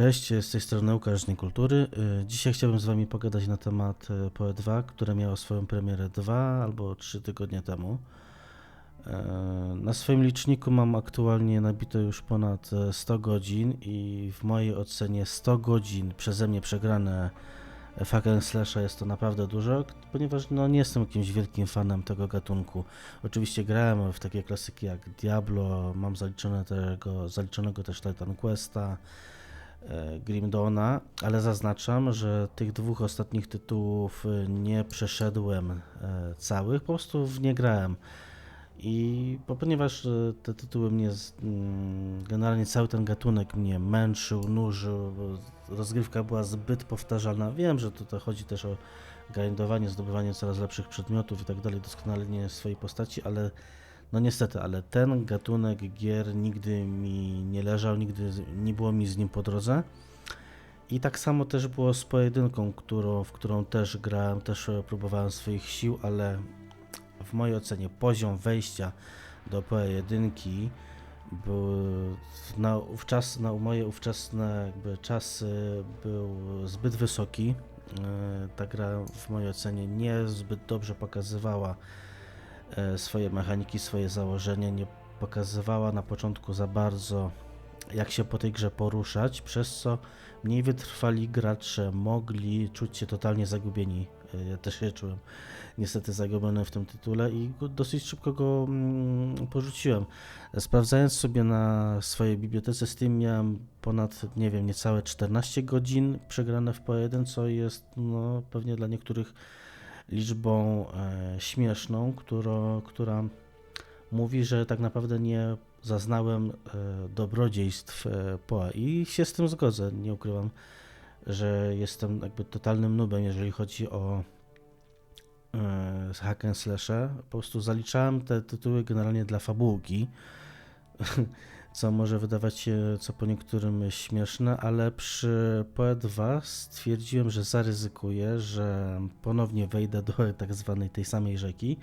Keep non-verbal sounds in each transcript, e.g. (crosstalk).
Cześć, z tej strony Łukasz Kultury. Dzisiaj chciałbym z Wami pogadać na temat e, PoE 2, które miało swoją premierę dwa albo trzy tygodnie temu. E, Na swoim liczniku mam aktualnie nabite już ponad e, 100 godzin i w mojej ocenie 100 godzin przeze mnie przegrane hack and slasha jest to naprawdę dużo, ponieważ no, nie jestem jakimś wielkim fanem tego gatunku. Oczywiście grałem w takie klasyki jak Diablo, mam zaliczone tego, zaliczonego też Titan Questa, e, Grim Dawna, ale zaznaczam, że tych dwóch ostatnich tytułów nie przeszedłem e, całych, po prostu w nie grałem. I bo ponieważ e, te tytuły mnie, mm, generalnie cały ten gatunek mnie męczył, nużył, rozgrywka była zbyt powtarzalna. Wiem, że tutaj chodzi też o grindowanie, zdobywanie coraz lepszych przedmiotów i tak dalej, doskonalenie swojej postaci, ale no niestety, ale ten gatunek gier nigdy mi nie leżał, nigdy nie było mi z nim po drodze. I tak samo też było z pojedynką, którą, w którą też grałem, też próbowałem swoich sił, ale w mojej ocenie poziom wejścia do PE1 był na, ówczas, na moje ówczesne jakby czasy był zbyt wysoki. E, Ta gra w mojej ocenie nie zbyt dobrze pokazywała swoje mechaniki, swoje założenia, nie pokazywała na początku za bardzo jak się po tej grze poruszać, przez co mniej wytrwali gracze mogli czuć się totalnie zagubieni. E, Ja też się czułem niestety zagubiony w tym tytule i dosyć szybko go mm, porzuciłem. Sprawdzając sobie na swojej bibliotece Steam miałem ponad, nie wiem, niecałe 14 godzin przegrane w PO1, co jest no, pewnie dla niektórych liczbą e, śmieszną, którą, która mówi, że tak naprawdę nie zaznałem e, dobrodziejstw e, POA. I się z tym zgodzę, nie ukrywam, że jestem jakby totalnym nubem, jeżeli chodzi o hack and. Po prostu zaliczałem te tytuły generalnie dla fabułki, (laughs) co może wydawać się co po niektórym śmieszne, ale przy PoE 2 stwierdziłem, że zaryzykuję, że ponownie wejdę do (laughs) tak zwanej tej samej rzeki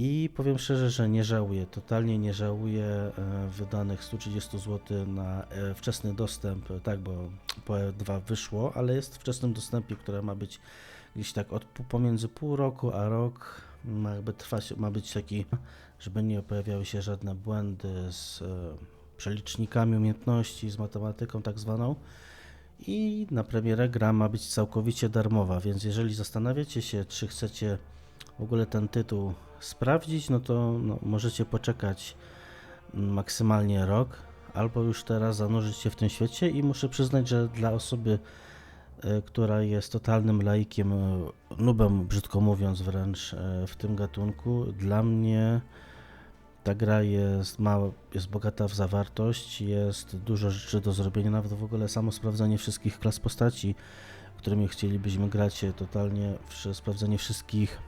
i powiem szczerze, że nie żałuję, totalnie nie żałuję e, wydanych 130 zł na e, wczesny dostęp, e, tak, bo PoE 2 wyszło, ale jest w wczesnym dostępie, które ma być gdzieś tak od pomiędzy pół roku a rok ma jakby trwać, ma być taki, żeby nie pojawiały się żadne błędy z e, przelicznikami umiejętności, z matematyką tak zwaną. I na premierę gra ma być całkowicie darmowa, więc jeżeli zastanawiacie się, czy chcecie w ogóle ten tytuł sprawdzić, no to no, możecie poczekać mm, maksymalnie rok, albo już teraz zanurzyć się w tym świecie i muszę przyznać, że dla osoby która jest totalnym laikiem, e, nubem, brzydko mówiąc wręcz e, w tym gatunku. Dla mnie ta gra jest, ma, jest bogata w zawartość, jest dużo rzeczy do zrobienia, nawet w ogóle samo sprawdzanie wszystkich klas postaci, którymi chcielibyśmy grać, totalnie sprawdzenie wszystkich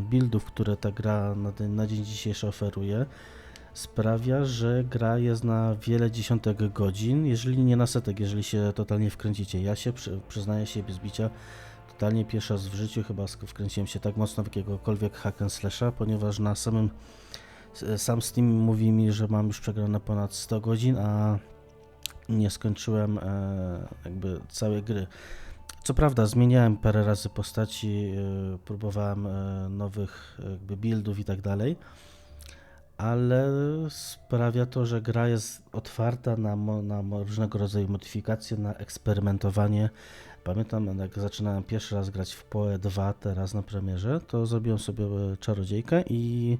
buildów, które ta gra na, na dzień dzisiejszy oferuje sprawia, że gra jest na wiele dziesiątek godzin, jeżeli nie na setek, jeżeli się totalnie wkręcicie. Ja się przy, przyznaję się bez bicia, totalnie pierwszy raz w życiu chyba wkręciłem się tak mocno w jakiegokolwiek hack and slasha, ponieważ na samym sam Steam mówi mi, że mam już przegrane ponad 100 godzin, a nie skończyłem e, jakby całej gry. Co prawda zmieniałem parę razy postaci, e, próbowałem e, nowych jakby buildów i tak dalej, ale sprawia to, że gra jest otwarta na, na różnego rodzaju modyfikacje, na eksperymentowanie. Pamiętam, jak zaczynałem pierwszy raz grać w PoE 2, teraz na premierze, to zrobiłem sobie e, czarodziejkę i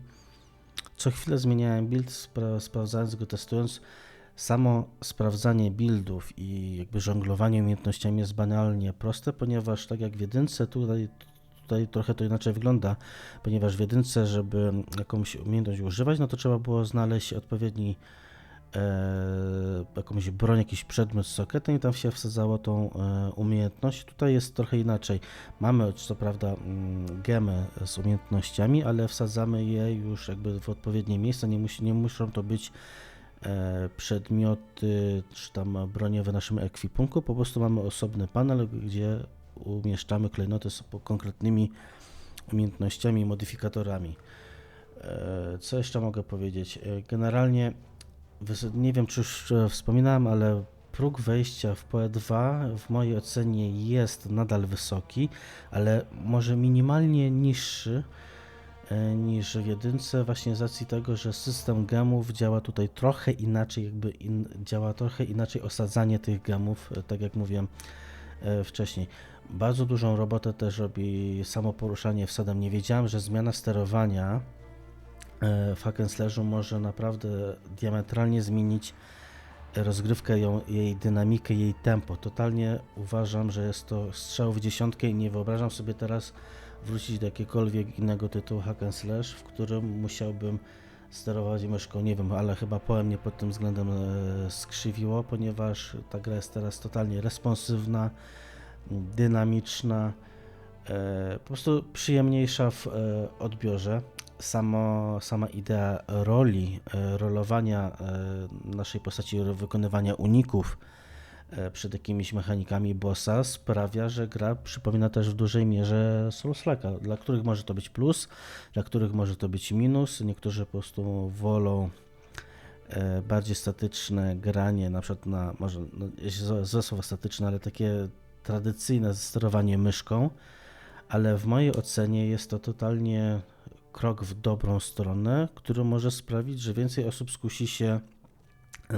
co chwilę zmieniałem build, spra- sprawdzając go, testując. Samo sprawdzanie buildów i jakby żonglowanie umiejętnościami jest banalnie proste, ponieważ tak jak w jedynce, tutaj, tutaj trochę to inaczej wygląda, ponieważ w jedynce, żeby jakąś umiejętność używać, no to trzeba było znaleźć odpowiedni e, jakąś broń, jakiś przedmiot z sokietem i tam się wsadzało tą e, umiejętność. Tutaj jest trochę inaczej. Mamy co prawda mm, gemy z umiejętnościami, ale wsadzamy je już jakby w odpowiednie miejsca, nie, musi, nie muszą to być e, przedmioty czy tam bronie w naszym ekwipunku, po prostu mamy osobny panel, gdzie umieszczamy klejnoty z konkretnymi umiejętnościami i modyfikatorami. E, Co jeszcze mogę powiedzieć? E, Generalnie nie wiem, czy już e, wspominałem, ale próg wejścia w PoE2 w mojej ocenie jest nadal wysoki, ale może minimalnie niższy niż w jedynce właśnie z racji tego, że system gemów działa tutaj trochę inaczej, jakby in, działa trochę inaczej osadzanie tych gemów, tak jak mówiłem wcześniej. Bardzo dużą robotę też robi samo poruszanie wsadem. Nie wiedziałem, że zmiana sterowania e, w hack and slashu może naprawdę diametralnie zmienić rozgrywkę, ją, jej dynamikę, jej tempo. Totalnie uważam, że jest to strzał w dziesiątkę i nie wyobrażam sobie teraz wrócić do jakiegokolwiek innego tytułu hack and slash, w którym musiałbym sterować myszką, nie wiem, ale chyba poem mnie pod tym względem e, skrzywiło, ponieważ ta gra jest teraz totalnie responsywna, dynamiczna, e, po prostu przyjemniejsza w e, odbiorze. Samo, sama idea roli, e, rolowania naszej postaci, wykonywania uników przed jakimiś mechanikami bossa sprawia, że gra przypomina też w dużej mierze Souls-like'a, dla których może to być plus, dla których może to być minus. Niektórzy po prostu wolą bardziej statyczne granie, na przykład na, może no, złe słowo statyczne, ale takie tradycyjne sterowanie myszką, ale w mojej ocenie jest to totalnie krok w dobrą stronę, który może sprawić, że więcej osób skusi się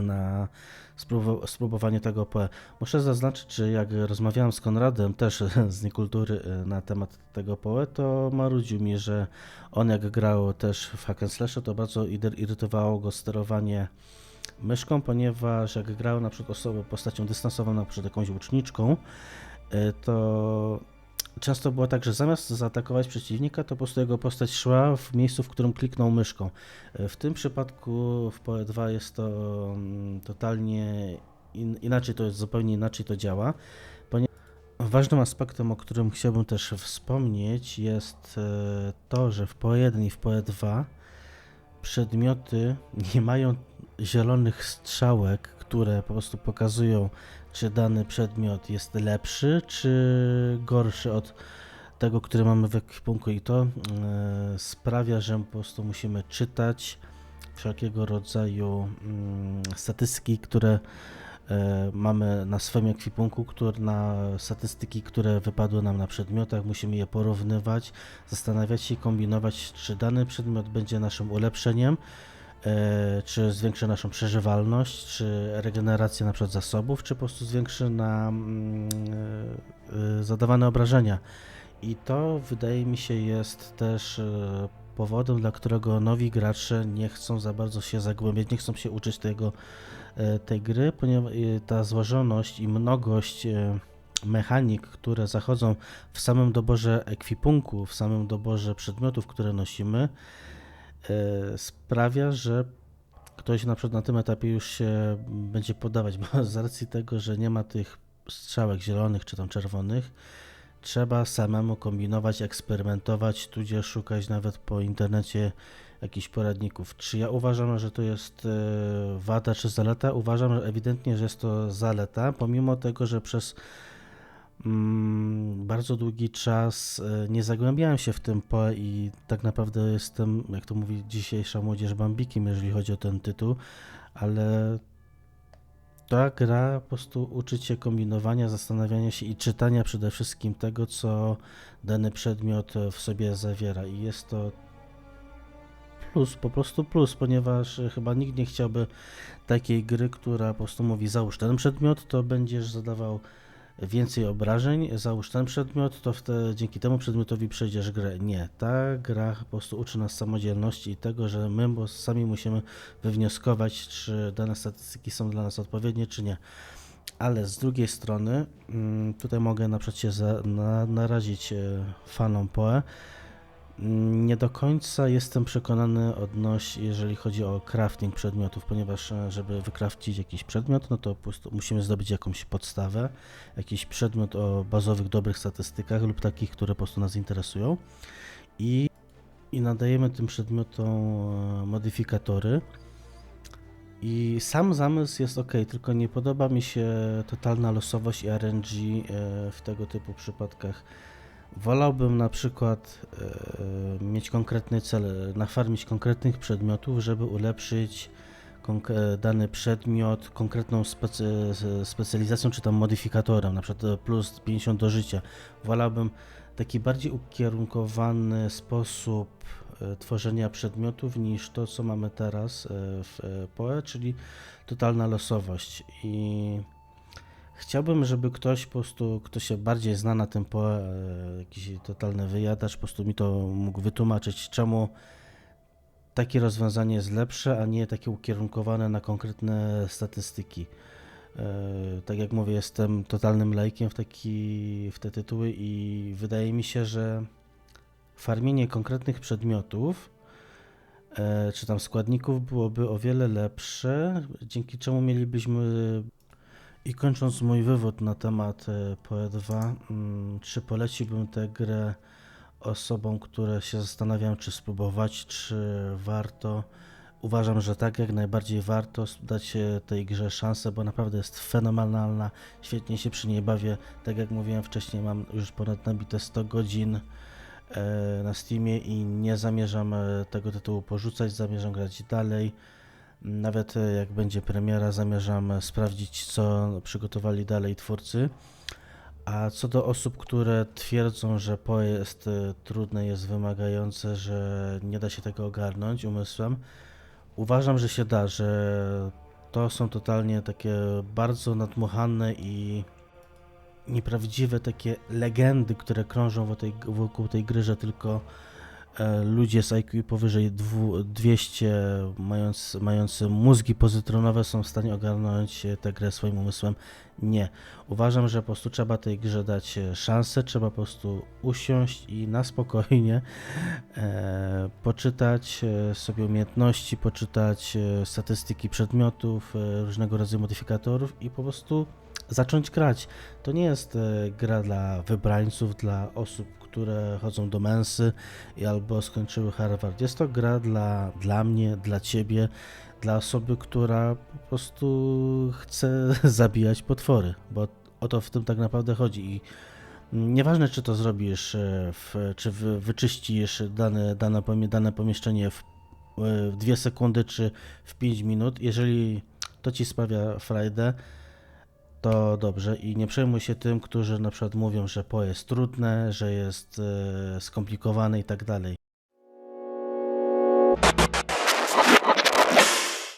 na spróbowanie tego PE. Muszę zaznaczyć, że jak rozmawiałem z Konradem, też z Niekultury, y, na temat tego PoE, to marudził mi, że on jak grał też w Hack to bardzo irytowało go sterowanie myszką, ponieważ jak grał na przykład osobą, postacią dystansową, na przykład jakąś łuczniczką, y, to często było tak, że zamiast zaatakować przeciwnika, to po prostu jego postać szła w miejscu, w którym kliknął myszką. Y, W tym przypadku w PoE2 jest to mm, totalnie in, inaczej, to jest zupełnie inaczej to działa. Ważnym aspektem, o którym chciałbym też wspomnieć, jest e, to, że w PoE1 i w PoE2 przedmioty nie mają zielonych strzałek, które po prostu pokazują, czy dany przedmiot jest lepszy, czy gorszy od tego, który mamy w ekwipunku. I to e, sprawia, że po prostu musimy czytać wszelkiego rodzaju mm, statystyki, które e, mamy na swoim ekwipunku, które, na statystyki, które wypadły nam na przedmiotach, musimy je porównywać, zastanawiać się i kombinować, czy dany przedmiot będzie naszym ulepszeniem, czy zwiększy naszą przeżywalność, czy regenerację na przykład zasobów, czy po prostu zwiększy nam mm, e, e, zadawane obrażenia. I to wydaje mi się jest też e, powodem, dla którego nowi gracze nie chcą za bardzo się zagłębiać, nie chcą się uczyć tego, e, tej gry, ponieważ e, ta złożoność i mnogość e, mechanik, które zachodzą w samym doborze ekwipunku, w samym doborze przedmiotów, które nosimy, e, sprawia, że ktoś na przykład na tym etapie już się będzie podawać, bo (laughs) z racji tego, że nie ma tych strzałek zielonych czy tam czerwonych, trzeba samemu kombinować, eksperymentować, tudzież szukać nawet po internecie jakichś poradników. Czy ja uważam, że to jest e, wada czy zaleta? Uważam, że ewidentnie, że jest to zaleta, pomimo tego, że przez bardzo długi czas e, nie zagłębiałem się w tym PoE i tak naprawdę jestem, jak to mówi dzisiejsza młodzież, bambikiem, jeżeli chodzi o ten tytuł, ale ta gra po prostu uczy cię kombinowania, zastanawiania się i czytania przede wszystkim tego, co dany przedmiot w sobie zawiera. I jest to plus, po prostu plus, ponieważ e, chyba nikt nie chciałby takiej gry, która po prostu mówi załóż ten przedmiot, to będziesz zadawał więcej obrażeń, załóż ten przedmiot, to wtedy dzięki temu przedmiotowi przejdziesz grę. Nie, ta gra po prostu uczy nas samodzielności i tego, że my bo sami musimy wywnioskować, czy dane statystyki są dla nas odpowiednie, czy nie. Ale z drugiej strony, mm, tutaj mogę na przykład się za, na, narazić e, fanom PoE. Nie do końca jestem przekonany odnośnie, jeżeli chodzi o crafting przedmiotów, ponieważ e, żeby wykrafcić jakiś przedmiot, no to musimy zdobyć jakąś podstawę, jakiś przedmiot o bazowych, dobrych statystykach lub takich, które po prostu nas interesują i, i nadajemy tym przedmiotom e, modyfikatory. I sam zamysł jest ok, tylko nie podoba mi się totalna losowość i RNG e, w tego typu przypadkach. Wolałbym na przykład e, mieć konkretny cel, nafarmić konkretnych przedmiotów, żeby ulepszyć e, dany przedmiot konkretną specy- specjalizacją czy tam modyfikatorem, na przykład e, plus 50 do życia. Wolałbym taki bardziej ukierunkowany sposób tworzenia przedmiotów niż to, co mamy teraz w PoE, czyli totalna losowość. I chciałbym, żeby ktoś po prostu, kto się bardziej zna na tym PoE, e, jakiś totalny wyjadacz, po prostu mi to mógł wytłumaczyć, czemu takie rozwiązanie jest lepsze, a nie takie ukierunkowane na konkretne statystyki. E, Tak jak mówię, jestem totalnym lajkiem w, taki, w te tytuły i wydaje mi się, że farmienie konkretnych przedmiotów e, czy tam składników byłoby o wiele lepsze, dzięki czemu mielibyśmy. I kończąc mój wywód na temat e, PoE2, mm, czy poleciłbym tę grę osobom, które się zastanawiają, czy spróbować, czy warto. Uważam, że tak, jak najbardziej warto dać e, tej grze szansę, bo naprawdę jest fenomenalna. Świetnie się przy niej bawię. Tak jak mówiłem wcześniej, mam już ponad nabite 100 godzin e, na Steamie i nie zamierzam tego tytułu porzucać, zamierzam grać dalej. Nawet e, jak będzie premiera, zamierzam sprawdzić, co przygotowali dalej twórcy. A co do osób, które twierdzą, że PoE jest trudne, jest wymagające, że nie da się tego ogarnąć umysłem, uważam, że się da, że to są totalnie takie bardzo nadmuchane i nieprawdziwe takie legendy, które krążą wokół tej, wokół tej gry, że tylko ludzie z IQ powyżej dwu- 200, mając, mający mózgi pozytronowe, są w stanie ogarnąć e, tę grę swoim umysłem. Nie. Uważam, że po prostu trzeba tej grze dać e, szansę, trzeba po prostu usiąść i na spokojnie e, poczytać e, sobie umiejętności, poczytać e, statystyki przedmiotów, e, różnego rodzaju modyfikatorów i po prostu zacząć grać. To nie jest e, gra dla wybrańców, dla osób, które chodzą do mensy i albo skończyły Harvard. Jest to gra dla, dla mnie, dla ciebie, dla osoby, która po prostu chce (laughs) zabijać potwory, bo o to w tym tak naprawdę chodzi. I nieważne, czy to zrobisz, e, w, czy wy, wyczyścisz dane, dane, dane pomieszczenie w, w dwie sekundy, czy w 5 minut, jeżeli to ci sprawia frajdę, to dobrze i nie przejmuj się tym, którzy na przykład mówią, że PO jest trudne, że jest e, skomplikowane i tak dalej.